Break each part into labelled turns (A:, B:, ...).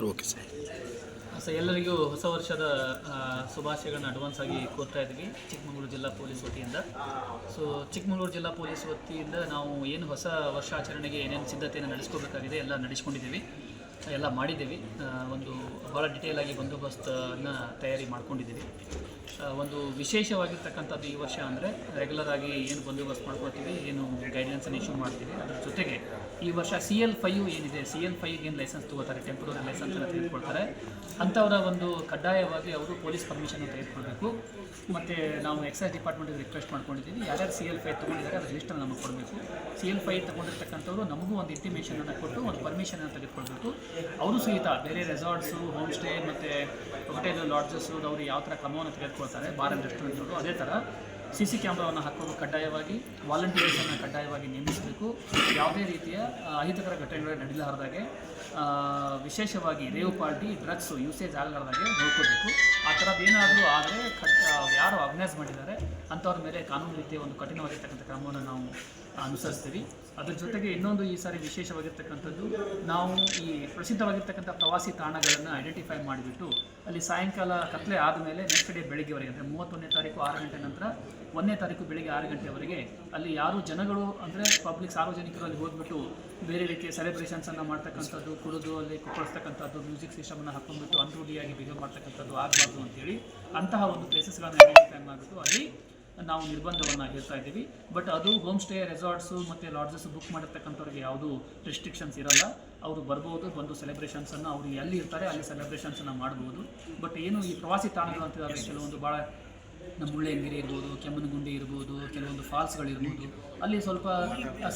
A: Sir okay sir.
B: So ಎಲ್ಲರಿಗೂ ಹೊಸ ವರ್ಷದ ಶುಭಾಶಯಗಳನ್ನ ಅಡ್ವಾನ್ಸ್ ಆಗಿ ಕೋರ್ತಾ ಇದ್ವಿ ಚಿಕ್ಕಮಗಳೂರು ಜಿಲ್ಲಾ ಪೊಲೀಸ್ ವತಿಯಿಂದ. ಸೊ ಚಿಕ್ಕಮಗಳೂರು ಜಿಲ್ಲಾ ಪೊಲೀಸ್ ವತಿಯಿಂದ ನಾವು ಏನು ಹೊಸ ವರ್ಷಾಚರಣೆಗೆ ಏನೇನು ಸಿದ್ಧತೆಯನ್ನು ನಡೆಸ್ಕೋಬೇಕಾಗಿದೆ ಎಲ್ಲ ನಡೆಸ್ಕೊಂಡಿದ್ದೀವಿ. ಎಲ್ಲ ಮಾಡಿದ್ದೀವಿ. ಒಂದು ಭಾಳ ಡಿಟೇಲ್ ಆಗಿ ಬಂದೋಬಸ್ತನ್ನು ತಯಾರಿ ಮಾಡ್ಕೊಂಡಿದ್ದೀವಿ. ಒಂದು ವಿಶೇಷವಾಗಿರ್ತಕ್ಕಂಥದ್ದು ಈ ವರ್ಷ ಅಂದರೆ ರೆಗ್ಯುಲರ್ ಆಗಿ ಏನು ಬಂದೋಬಸ್ತ್ ಮಾಡ್ಕೊಳ್ತೀವಿ, ಏನು ಗೈಡ್ಲೈನ್ಸನ್ನು ಇಶ್ಯೂ ಮಾಡ್ತೀವಿ. ಅದ್ರ ಜೊತೆಗೆ ಈ ವರ್ಷ ಸಿ ಎಲ್ ಫೈವ್ ಏನಿದೆ ಸಿ ಎಲ್ ಫೈವ್ಗೆ ಏನು ಲೈಸೆನ್ಸ್ ತಗೋತಾರೆ ಟೆಂಪ್ರರಿ ಲೈಸೆನ್ಸನ್ನು ತೆಗೆದುಕೊಳ್ತಾರೆ. ಅಂಥವರ ಒಂದು ಕಡ್ಡಾಯವಾಗಿ ಅವರು ಪೊಲೀಸ್ ಪರ್ಮಿಷನ್ ತೆಗೆದುಕೊಳ್ಬೇಕು. ಮತ್ತು ನಾವು ಎಕ್ಸೈಸ್ ಡಿಪಾರ್ಟ್ಮೆಂಟಿಗೆ ರಿಕ್ವೆಸ್ಟ್ ಮಾಡ್ಕೊಂಡಿದ್ದೀವಿ, ಯಾರ್ಯಾರು ಸಿ ಎಲ್ ಫೈ ತೊಗೊಂಡಿದ್ದಾರೆ ಅದರ ಲಿಸ್ಟನ್ನು ನಮಗೆ ಕೊಡಬೇಕು. ಸಿ ಎಲ್ ಫೈ ತೊಗೊಂಡಿರ್ತಕ್ಕಂಥವ್ರು ನಮಗೂ ಒಂದು ಇಂಟಿಮೇಷನನ್ನು ಕೊಟ್ಟು ಒಂದು ಪರ್ಮಿಷನನ್ನು ತೆಗೆದುಕೊಳ್ಬೇಕು. ಅವರು ಸಹಿತ ಬೇರೆ ರೆಸಾರ್ಟ್ಸು ಹೋಮ್ ಸ್ಟೇ ಮತ್ತು ಹೋಟೆಲು ಲಾಡ್ಜಸ್ಸು ಅವರು ಯಾವ ಥರ ಕ್ರಮವನ್ನು ತೆಗೆದುಕೊಳ್ತಾರೆ ಬಾರ್ ಆ್ಯಂಡ್ ರೆಸ್ಟೋರೆಂಟ್ಗಳು ಅದೇ ಥರ ಸಿ ಸಿ ಕ್ಯಾಮ್ರಾವನ್ನು ಹಾಕೋದು ಕಡ್ಡಾಯವಾಗಿ ವಾಲಂಟಿಯರ್ಸನ್ನು ಕಡ್ಡಾಯವಾಗಿ ನೇಮಿಸಬೇಕು ಯಾವುದೇ ರೀತಿಯ ಅಹಿತಕರ ಘಟನೆಗಳು ನಡೀಲಾರ್ದಾಗೆ ಆ, ವಿಶೇಷವಾಗಿ ರೇವ್ ಪಾರ್ಟಿ ಡ್ರಗ್ಸು ಯೂಸೇಜ್ ಆಗಲಾರ್ದಾಗೆ ನೋಡ್ಕೋಬೇಕು ಆ ಥರದ್ದು ಏನಾದರೂ ಆದರೆ ಯಾರು ಆರ್ಗನೈಸ್ ಮಾಡಿದ್ದಾರೆ ಅಂಥವ್ರ ಮೇಲೆ ಕಾನೂನು ರೀತಿಯ ಒಂದು ಕಠಿಣವಾಗಿರ್ತಕ್ಕಂಥ ಕ್ರಮವನ್ನು ನಾವು ಅನುಸರಿಸ್ತೀವಿ. ಅದ್ರ ಜೊತೆಗೆ ಇನ್ನೊಂದು ಈ ಸಾರಿ ವಿಶೇಷವಾಗಿರ್ತಕ್ಕಂಥದ್ದು, ನಾವು ಈ ಪ್ರಸಿದ್ಧವಾಗಿರ್ತಕ್ಕಂಥ ಪ್ರವಾಸಿ ತಾಣಗಳನ್ನು ಐಡೆಂಟಿಫೈ ಮಾಡಿಬಿಟ್ಟು, ಅಲ್ಲಿ ಸಾಯಂಕಾಲ ಕತ್ಲೆ ಆದಮೇಲೆ ನೆಕ್ಸ್ಟ್ ಡೇ ಬೆಳಿಗ್ಗೆವರೆಗೆ, ಅಂದರೆ ಮೂವತ್ತೊಂದನೇ ತಾರೀಕು ಆರು ಗಂಟೆ ನಂತರ, ಒಂದನೇ ತಾರೀಕು ಬೆಳಿಗ್ಗೆ ಆರು ಗಂಟೆವರೆಗೆ, ಅಲ್ಲಿ ಯಾರು ಜನಗಳು, ಅಂದರೆ ಪಬ್ಲಿಕ್ ಸಾರ್ವಜನಿಕರು ಅಲ್ಲಿ ಹೋಗ್ಬಿಟ್ಟು ಬೇರೆ ರೀತಿಯ ಸೆಲೆಬ್ರೇಷನ್ಸನ್ನು ಮಾಡ್ತಕ್ಕಂಥದ್ದು, ಕುಡಿದು ಅಲ್ಲಿ ಕುಪ್ಪಳಿಸ್ತಕ್ಕಂಥದ್ದು ಮ್ಯೂಸಿಕ್ ಸಿಸ್ಟಮನ್ನು ಹಾಕೊಂಡ್ಬಿಟ್ಟು ಅನ್ರೂಢಿಯಾಗಿ ಬಿಹೇವ್ ಮಾಡ್ತಕ್ಕಂಥದ್ದು ಆಗಬಾರ್ದು ಅಂತೇಳಿ ಅಂತಹ ಒಂದು ಪ್ಲೇಸಸ್ಗಳನ್ನು ಐಡೆಂಟಿಫೈ ಮಾಡಿಬಿಟ್ಟು ಅಲ್ಲಿ ನಾವು ನಿರ್ಬಂಧವನ್ನು ಹೇಳ್ತಾ ಇದ್ದೀವಿ. ಬಟ್ ಅದು ಹೋಮ್ ಸ್ಟೇ ರೆಸಾರ್ಟ್ಸು ಮತ್ತು ಲಾಡ್ಜಸ್ ಬುಕ್ ಮಾಡಿರ್ತಕ್ಕಂಥವ್ರಿಗೆ ಯಾವುದೂ ರೆಸ್ಟ್ರಿಕ್ಷನ್ಸ್ ಇರಲ್ಲ. ಅವರು ಬರ್ಬೋದು, ಬಂದು ಸೆಲೆಬ್ರೇಷನ್ಸನ್ನು ಅವರು ಎಲ್ಲಿ ಇರ್ತಾರೆ, ಅಲ್ಲಿ ಸೆಲೆಬ್ರೇಷನ್ಸನ್ನು ಮಾಡ್ಬೋದು. ಬಟ್ ಏನು ಈ ಪ್ರವಾಸಿ ತಾಣಗಳು ಅಂತಿದ್ದಾರೆ ಕೆಲವೊಂದು ಭಾಳ ನಮ್ಮ ಮುಳ್ಳಯ್ಯನಗಿರಿ ಇರ್ಬೋದು ಕೆಮ್ಮನಗುಂಡಿ ಇರ್ಬೋದು, ಕೆಲವೊಂದು ಫಾಲ್ಸ್ಗಳಿರ್ಬೋದು ಅಲ್ಲಿ ಸ್ವಲ್ಪ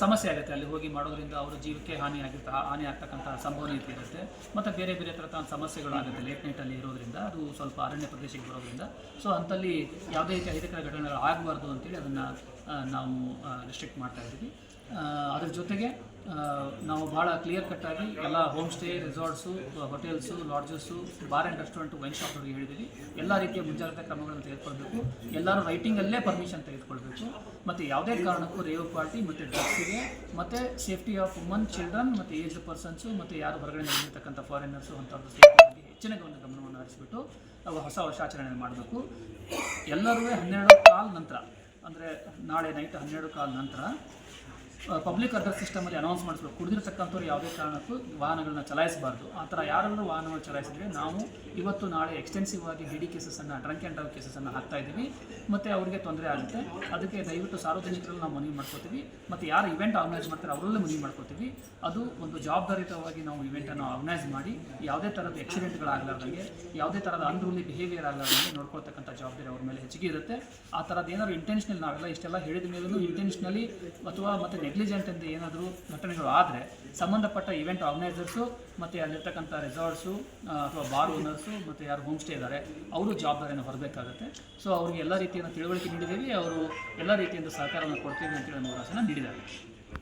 B: ಸಮಸ್ಯೆ ಆಗುತ್ತೆ. ಅಲ್ಲಿ ಹೋಗಿ ಮಾಡೋದ್ರಿಂದ ಅವರ ಜೀವಕ್ಕೆ ಹಾನಿ ಆಗಿರ್ತ, ಹಾನಿ ಆಗ್ತಕ್ಕಂಥ ಸಂಭವನೀಯತೆ ಇರುತ್ತೆ. ಮತ್ತು ಬೇರೆ ಬೇರೆ ಥರದ ಸಮಸ್ಯೆಗಳಾಗುತ್ತೆ ಲೇಟ್ ನೈಟಲ್ಲಿ ಇರೋದ್ರಿಂದ, ಅದು ಸ್ವಲ್ಪ ಅರಣ್ಯ ಪ್ರದೇಶಕ್ಕೆ ಬರೋದ್ರಿಂದ. ಸೊ ಅಂಥಲ್ಲಿ ಯಾವುದೇ ರೀತಿ ಅಹಿತಕರ ಘಟನೆಗಳು ಆಗಬಾರ್ದು ಅಂತೇಳಿ ಅದನ್ನು ನಾವು ರಿಸ್ಟ್ರಿಕ್ಟ್ ಮಾಡ್ತಾ ಇದ್ದೀವಿ. ಅದ್ರ ಜೊತೆಗೆ ನಾವು ಭಾಳ ಕ್ಲಿಯರ್ ಕಟ್ಟಾಗಿ ಎಲ್ಲ home stay resorts hotels lodges bar and restaurant wine ಶಾಪ್ಗಳಿಗೆ ಹೇಳಿದ್ದೀವಿ ಎಲ್ಲ ರೀತಿಯ ಮುಂಜಾಗ್ರತಾ ಕ್ರಮಗಳನ್ನು ತೆಗೆದುಕೊಳ್ಬೇಕು. ಎಲ್ಲರೂ ರೈಟಿಂಗಲ್ಲೇ ಪರ್ಮಿಷನ್ ತೆಗೆದುಕೊಳ್ಬೇಕು. ಮತ್ತು ಯಾವುದೇ ಕಾರಣಕ್ಕೂ ರೇವ್ ಪಾರ್ಟಿ ಮತ್ತು ಡ್ರಗ್ಸಿಗೆ ಮತ್ತು ಸೇಫ್ಟಿ ಆಫ್ ವುಮನ್ ಚಿಲ್ಡ್ರನ್ ಮತ್ತು ಏಜ್ ಪರ್ಸನ್ಸು ಮತ್ತು ಯಾರು ಹೊರಗಡೆ ಬಂದಿರತಕ್ಕಂಥ ಫಾರಿನರ್ಸು ಅಂಥವ್ರದ್ದು ಸೇಫ್ಟಿ ಹೆಚ್ಚಿನ ಗಮನ ಗಮನವನ್ನು ಹರಿಸಿಬಿಟ್ಟು ನಾವು ಹೊಸ ವರ್ಷಾಚರಣೆ ಮಾಡಬೇಕು. ಎಲ್ಲರೂ ಹನ್ನೆರಡು ಕಾಲ್ ನಂತರ, ಅಂದರೆ ನಾಳೆ ನೈಟ್ ಹನ್ನೆರಡು ಕಾಲ್ ನಂತರ ಪಬ್ಲಿಕ್ ಅಡ್ರೆಸ್ ಸಿಸ್ಟಮಲ್ಲಿ ಅನೌನ್ಸ್ ಮಾಡಿಸ್ಬೇಕು. ಕುಡಿದಿರ್ತಕ್ಕಂಥವ್ರು ಯಾವುದೇ ಕಾರಣಕ್ಕೂ ವಾಹನಗಳನ್ನ ಚಲಾಯಿಸಬಾರ್ದು. ಆ ಥರ ಯಾರಾದರೂ ವಾಹನಗಳು ಚಲಾಯಿಸಿದ್ರೆ ನಾವು ಇವತ್ತು ನಾಳೆ ಎಕ್ಸ್ಟೆನ್ಸಿವ್ ಆಗಿ ಡಿ ಡಿ ಕೇಸಸನ್ನು ಡ್ರಂಕ್ ಆ್ಯಂಡ್ ಡ್ರೈವ್ ಕೇಸಸನ್ನು ಹಾಕ್ತಾ ಇದ್ದೀವಿ. ಮತ್ತು ಅವರಿಗೆ ತೊಂದರೆ ಆಗುತ್ತೆ. ಅದಕ್ಕೆ ದಯವಿಟ್ಟು ಸಾರ್ವಜನಿಕರಲ್ಲಿ ನಾವು ಮನವಿ ಮಾಡ್ಕೋತೀವಿ. ಮತ್ತು ಯಾರು ಇವೆಂಟ್ ಆರ್ಗನೈಸ್ ಮಾಡ್ತಾರೆ ಅವರಲ್ಲೇ ಮನವಿ ಮಾಡ್ಕೋತೀವಿ. ಅದು ಒಂದು ಜವಾಬ್ದಾರಿತವಾಗಿ ನಾವು ಇವೆಂಟನ್ನು ಆರ್ಗನೈಸ್ ಮಾಡಿ, ಯಾವುದೇ ಥರದ ಆಕ್ಸಿಡೆಂಟ್ಗಳಾಗಲಾರ್ದಂಗೆ ಯಾವುದೇ ಥರದ ಅನ್ರೂಲಿ ಬಿಹೇವಿಯರ್ ಆಗಲಾರ್ದಂಗೆ ನೋಡ್ಕೊಳ್ತಕ್ಕಂಥ ಜವಾಬ್ದಾರಿ ಅವ್ರ ಮೇಲೆ ಹೆಚ್ಚಿಗೆ ಇರುತ್ತೆ. ಆ ಥರದ್ದು ಏನಾದ್ರು ಇಂಟೆನ್ಷನಲ್ ನಾವೆಲ್ಲ ಇಷ್ಟೆಲ್ಲ ಹೇಳಿದ ಮೇಲೂ ಇಂಟೆನ್ಷನಲಿ ಅಥವಾ ಮತ್ತು ನೆಗ್ಲಿಜೆಂಟ್ ಅಂತ ಏನಾದರೂ ಘಟನೆಗಳು ಆದರೆ ಸಂಬಂಧಪಟ್ಟ ಇವೆಂಟ್ ಆರ್ಗನೈಸರ್ಸು ಮತ್ತು ಅಲ್ಲಿರ್ತಕ್ಕಂಥ ರೆಸಾರ್ಟ್ಸು ಅಥವಾ ಬಾರ್ ಓನರ್ಸು ಮತ್ತು ಯಾರು ಹೋಮ್ ಸ್ಟೇ ಇದ್ದಾರೆ ಅವರು ಜವಾಬ್ದಾರಿಯನ್ನು ಹೊರಬೇಕಾಗುತ್ತೆ. ಸೊ ಅವ್ರಿಗೆ ಎಲ್ಲ ರೀತಿಯ ತಿಳುವಳಿಕೆ ನೀಡಿದ್ದೀವಿ, ಅವರು ಎಲ್ಲ ರೀತಿಯಿಂದ ಸಹಕಾರವನ್ನು ಕೊಡ್ತೀವಿ ಅಂತೇಳಿ ಭರವಸೆನ ನೀಡಿದ್ದಾರೆ.